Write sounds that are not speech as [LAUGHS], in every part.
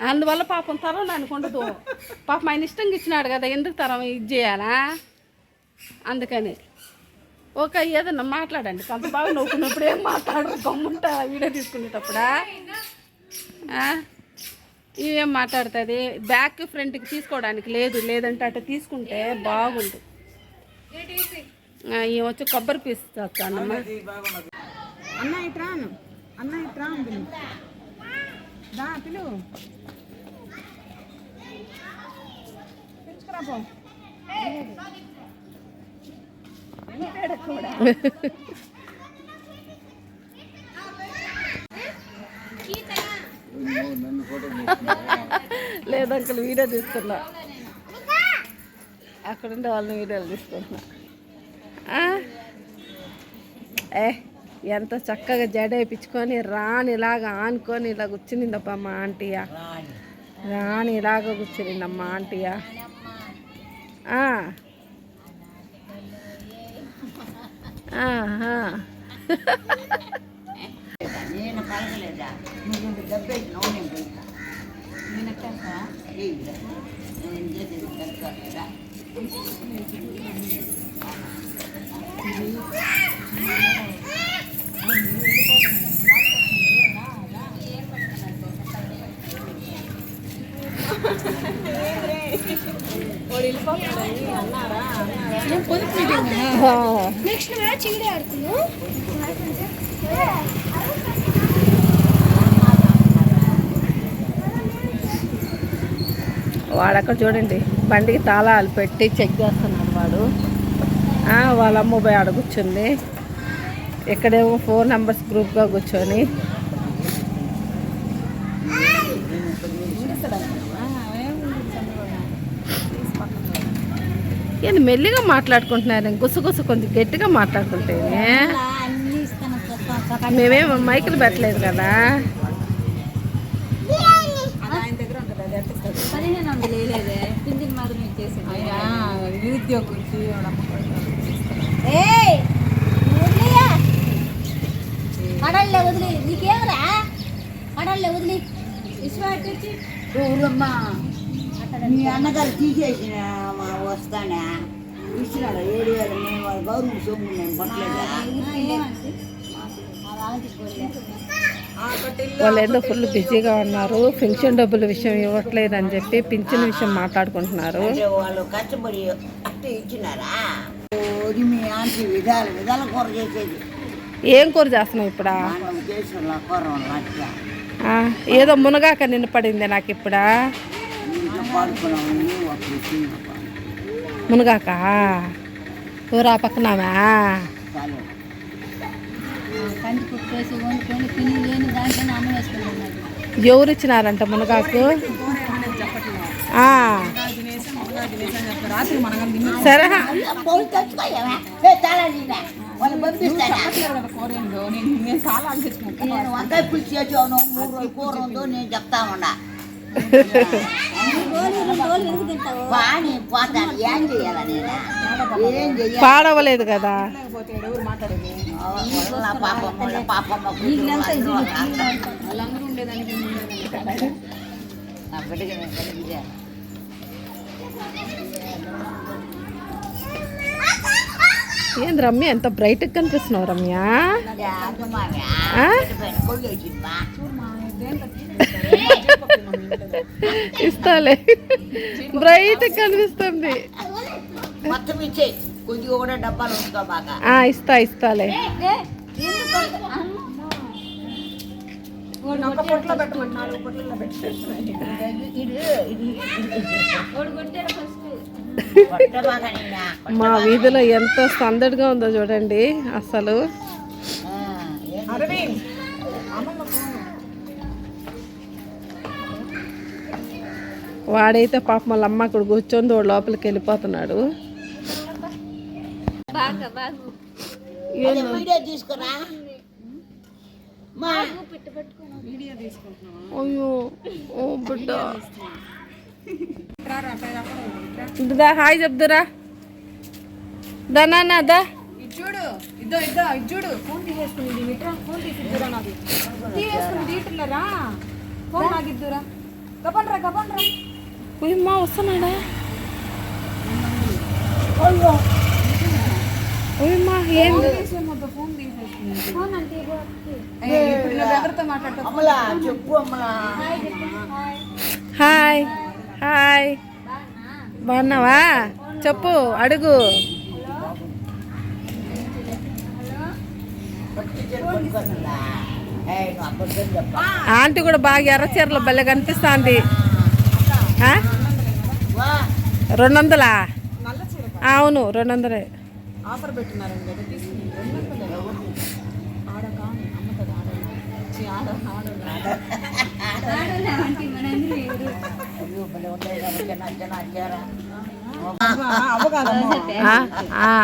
అందువల్ల పాపం తరం దానికి ఉండదు. పాపం ఆయన ఇష్టంగా ఇచ్చినాడు కదా ఎందుకు తరం ఇది చేయాలా? అందుకని. ఓకే ఏదన్నా మాట్లాడండి కొంత బాగా నవ్వుకున్నప్పుడు ఏం మాట్లాడరు గమ్ముంటా వీడియో తీసుకునేటప్పుడా? ఆ? ఇవేం మాట్లాడుతుంది? బ్యాక్ ఫ్రంట్కి తీసుకోవడానికి లేదు లేదంటే అట్లా తీసుకుంటే బాగుండు. ఆ, వచ్చి కొబ్బరి పీస్ చేస్తానమ్మా అన్న ఇట్రా అన్న ఇట్రా దా పిలు. వీడియో తీసుకున్నా. అక్కడ ఉండే వాళ్ళని వీడియోలు తీసుకుంటున్నా. ఏ? ఎంత చక్కగా జడ వేయించుకొని రాని ఇలాగా ఆనుకొని ఇలా కూర్చునిందప్ప మా ఆంటీయా. రాని ఇలాగ కూర్చునిందమ్మా ఆంటీయా. నేను [LAUGHS] పలకలేదా నువ్వు దెబ్బేసినావు నేను పోయినా నేను చేసేది దెబ్బ ఆ. నెక్స్ట్ మ్యాచ్ ఇండియా ఆడుతున్నాం వాడు అక్కడ చూడండి బండికి తాళాలు పెట్టి చెక్ చేస్తున్నాడు వాడు. వాళ్ళ అమ్మ పోయి ఆడ కూర్చుంది. ఇక్కడేమో ఫోర్ నెంబర్స్ గ్రూప్గా కూర్చొని. ఏంది మెల్లిగా మాట్లాడుకుంటున్నారు గుసగుస కొంచెం గట్టిగా మాట్లాడుకుంటే అన్ని ఇస్తాను మేమేం మైకులు పెట్టలేదు కదా. వందలు కడల్లే నీకేమరా? కడల్లే వదిలి. విశ్వాటి ఊరమ్మా. మీ అన్నగారు తీసేసిన మా వస్తానా ఇచ్చినాడు? ఏడు వేల. గవర్నమెంట్ సొమ్ము నేను పట్టలేదా వాళ్ళు ఏదో ఫుల్ బిజీగా ఉన్నారు. పెన్షన్ డబ్బుల విషయం ఇవ్వట్లేదు అని చెప్పి పింఛన్ విషయం మాట్లాడుకుంటున్నారు. వాళ్ళు కష్టపడి అట్టే ఇచ్చినారా? ఓది మీ ఆంటీ విధాల విధాల కూర చేసేది. ఏం కూర చేస్తున్నావు ఇప్పుడా? ఏదో మునగాక నిన్న పడింది నాకు ఇప్పుడా? మునగాక? ఊరా పక్కనామా తిని ఎవరు ఇచ్చినారంట మునగాకు సరే. నేను చాలా వంకాయ పులిచి చేసాను మూడు రోజులు కూర ఉందో నేను చెప్తా ఉన్నా. పాడవలేదు కదా. లేకపోతే ఎవరు ఏం రమ్య ఎంత బ్రైట్గా కనిపిస్తున్నావు రమ్య? ఇస్తాలే. బ్రైట్ కనిపిస్తుంది. మొత్తం ఇస్తా ఇస్తాలే. మా వీధిలో ఎంత సందడిగా ఉందో చూడండి అసలు. వాడైతే పాప వాళ్ళ అమ్మ అక్కడ కూర్చొని వాడు లోపలికి వెళ్ళిపోతున్నాడు. అయ్యో ఓ బిడ్డ. దా హాయ్ చెప్దురా. దా నాన్న దా. ఇది చూడు ఇద్దో ఇద్దో ఇది చూడు. ఫోన్ తీసేసుకుని ఇది ఇట్రా ఫోన్ తీసిద్దురా నాది తీసేసుకుని తీటులరా ఫోన్ నాకు ఇద్దురా గపండ్రా గపండ్రా ఉయ్యమ్మా వస్తున్నాడా? ఉయ్యమ్మా ఏంది ఫోన్ తీసేసింది ఇప్పుడు నువ్వు ఎవరితో మాట్లాడతావు? చెప్పు అమలా హాయ్. హాయ్. బాగున్నావా? చెప్పు అడుగు. ఆంటీ కూడా బాగా ఎర్ర చీరలు భలే కనిపిస్తుంది. రెండు వందలా అవును రెండు వందలే ఆఫర్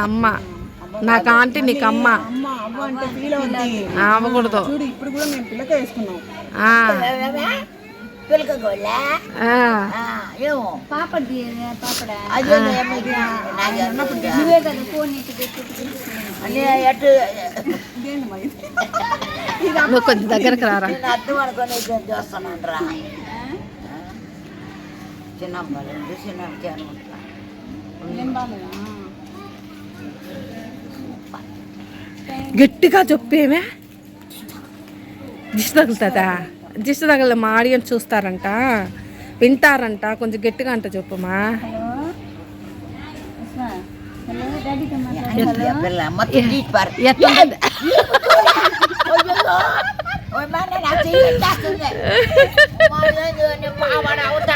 అమ్మ. నాకు ఆంటీ నీకు అమ్మ. అవ్వకూడదు. ఇప్పుడు కూడా మేము పిల్లక వేసుకున్నాం నువ్వు కొంచెం దగ్గరకు రారా. అర్థం అనుకుని చూస్తున్నాను రా చిన్న అమ్మాయి చిన్న అనుకుంటా ఏం బాగాలేదా గట్టిగా చెప్పేమే దిష్టి తగులుతుందా దిష్టి తగల మా ఆడియన్స్ చూస్తారంట వింటారంట కొంచెం గట్టిగా అంట చెప్పమ్మా హలో ఉస్మా హలో డాడీతో మాట్లాడు పిల్ల మొత్తం తీసి పారు ఎట్లుంటది? ఓయ్ మా నేను అది చేస్తుంది మా ఏంది మా వాడు అవుతారు తీసుకొని వస్తుంది మా నాయగారు చూడు మా నాన్న అయ్యో చూడు మా ఎట్లా ఉండాలా? అయ్యా.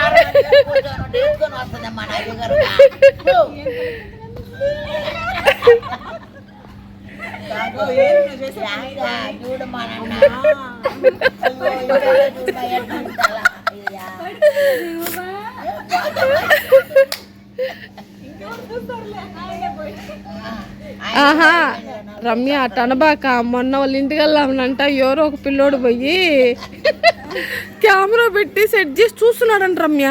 ఆహా రమ్య టనబాక మొన్న వాళ్ళ ఇంటికి వెళ్ళామనంట ఎవరో ఒక పిల్లోడు పోయి కెమెరా పెట్టి సెట్ చేసి చూస్తున్నాడంట రమ్య.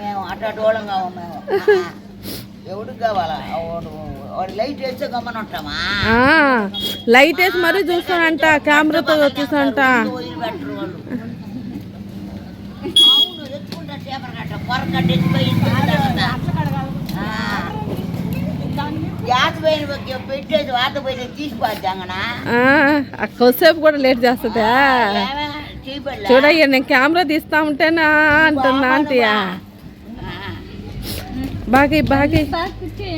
మేము మేము ఎవడు కావాలా లైట్ వేసి మరీ చూస్తానంట కెమెరాతో చూస్తాడంట వదిలిపెట్టరు వాళ్ళు కొద్దిసేపు కూడా లేట్ చేస్తుందా? చూడయ్యా నేను కెమెరా తీస్తా ఉంటేనా అంటున్నా ఆంటీయా బాగా బాగా.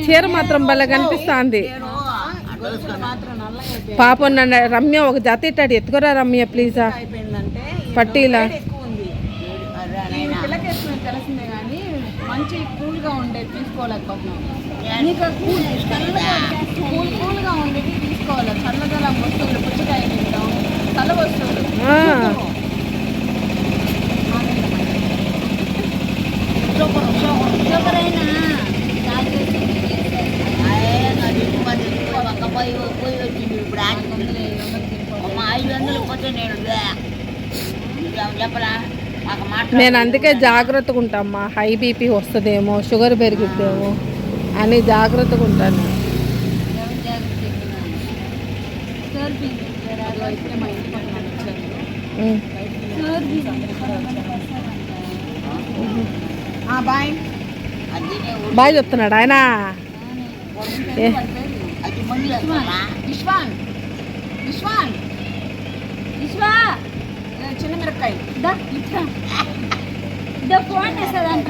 చీర మాత్రం భలే కనిపిస్తుంది. పాపం నన్ను రమ్య ఒక జత ఇట్టాడు. ఎత్తుకోరా రమ్య ప్లీజ్ పట్టీలా? ఎక్కువ ఉంది. నేను పిల్లకి మంచి కూల్గా ఉండేది తీసుకోలేకపోతున్నాం కూల్ కూల్గా ఉండేది తీసుకోవాలి. చల్లదనం వస్తువులు పుచ్చకాయ తింటాం. చల్ల వస్తువులు ఎవరైనా తాగేసి పోయి పోయి వచ్చింది. ఇప్పుడు అమ్మ ఐదు వందలు పోతే నేను చెప్పరా? మాకు మాట నేను అందుకే జాగ్రత్తగా ఉంటామ్మా హై బీపీ వస్తుందేమో షుగర్ పెరిగిద్దేమో. అని జాగ్రత్తగా ఉంటాను. బాయ్ చెప్తున్నాడు ఆయన. చిన్న మిరపకాయ దా ఇట్లా ఇదో ఫోన్ వేస్తుందంట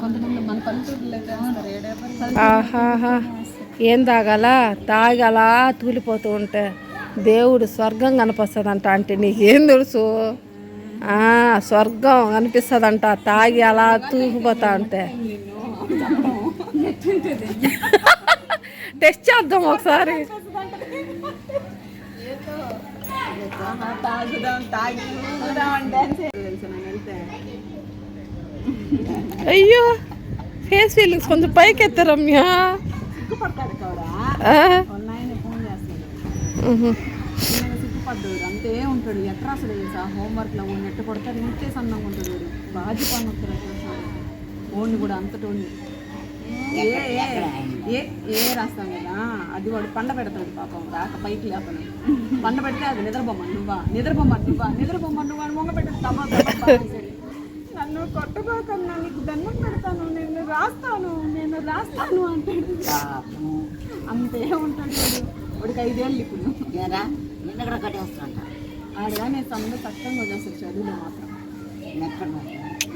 కొంతమంది మన పల్లెటూరులో ఆహాహా. ఏం తాగాలా? తాగాలా? తూలిపోతూ ఉంటే దేవుడు స్వర్గం కనిపిస్తుందంట అంటే నీకేం తెలుసు? ఆ, స్వర్గం కనిపిస్తుందంట తాగి అలా తూగిపోతా ఉంటే. టెస్ట్ చేద్దాం ఒకసారి. తాగుదాం తాగి [LAUGHS] అయ్యో ఫేస్ ఫీలింగ్స్ కొంచెం పైకి ఎత్త రమ్య. అంతే ఉంటాడు. ఎట్లా అసలు హోంవర్క్లో ఓన్ ఎట్ట కొడతాడు ఇంతే సన్నంగా ఉంటాడు బాజీ పని చూసాడు ఓన్ని కూడా అంతటోని ఏ ఏ ఏ రాస్తాం కదా? అది వాడు పండ పెడతాడు పాపం. రాక పైకి లేపను. పండ పెడితే అది నిద్రబొమ్మ నువ్వా? నిద్రబొమ్మ నువ్వా? నిద్రబొమ్మ నువ్వా అని మొంగ [LAUGHS] నన్ను కొట్టబాకన్నా నీకు దండం పెడతాను నేను రాస్తాను నేను రాస్తాను అంటాడు. అంతే ఉంటాడు వాడికి ఐదేళ్ళు ఇప్పుడు. ఏరా? నిన్న కూడా కట్టేస్తాంట ఆడగా నేను సందు కష్టంగా వచ్చేస్తాడు చదువులో మాత్రం. ఎక్కడ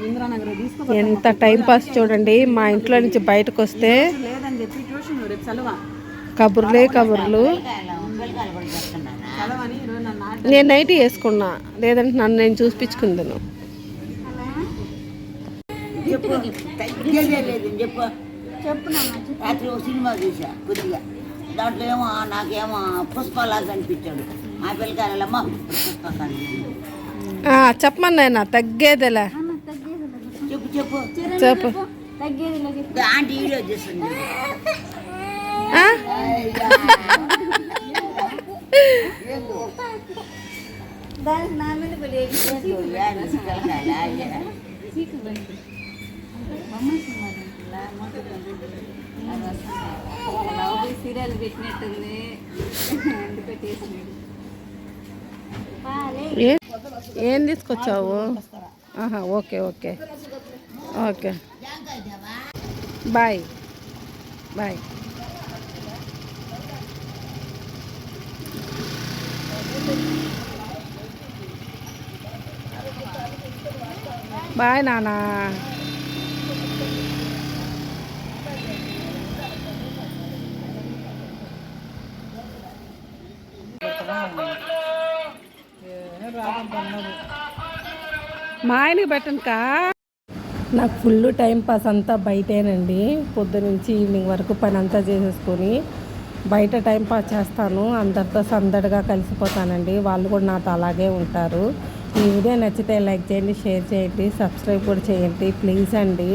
ఇంద్రానగర్ తీసుకో ఎంత టైం పాస్ చూడండి మా ఇంట్లో నుంచి బయటకు వస్తే లేదని చెప్పి ట్యూషన్ రేపు చదవా కబుర్లే కబుర్లు. నేను నైట్ వేసుకున్నా. లేదంటే నన్ను నేను చూపించుకుందాను. చెప్పు. తగ్గేదే లేదు చెప్పు. చెప్పు నాన్న రాత్రి ఒక సినిమా చూసా కొద్దిగా. దాంట్లో ఏమో నాకేమో పుష్పలాగా కనిపించాడు. మా పిల్లకాయలమ్మ చెప్పమన్నాయన తగ్గేదేలే. చెప్పు చెప్పు. చెప్పు. తగ్గేదిలో చెప్పు ఆంటీ వీడియో చేస్తుంది ఆ? దానికి నా మీద పడేది చీకు బండి బొమ్మ సినిమా దాంట్లో మోటార్ బండి సీరియల్ పెట్టినట్టుంది అందు పెట్టేసినాడు పాలే ఏ ఏం తీసుకొచ్చావు ఆహా okay okay okay bye bye bye నానా మా ఆయనకి పెట్టనుకా నాకు ఫుల్ టైం పాస్ అంతా బయటేనండి. పొద్దు నుంచి ఈవినింగ్ వరకు పని అంతా చేసేసుకొని బయట టైం పాస్ చేస్తాను. అందరితో సందడిగా కలిసిపోతానండి. వాళ్ళు కూడా నాతో అలాగే ఉంటారు. ఈ వీడియో నచ్చితే లైక్ చేయండి షేర్ చేయండి సబ్స్క్రైబ్ కూడా చేయండి. ప్లీజ్ అండి.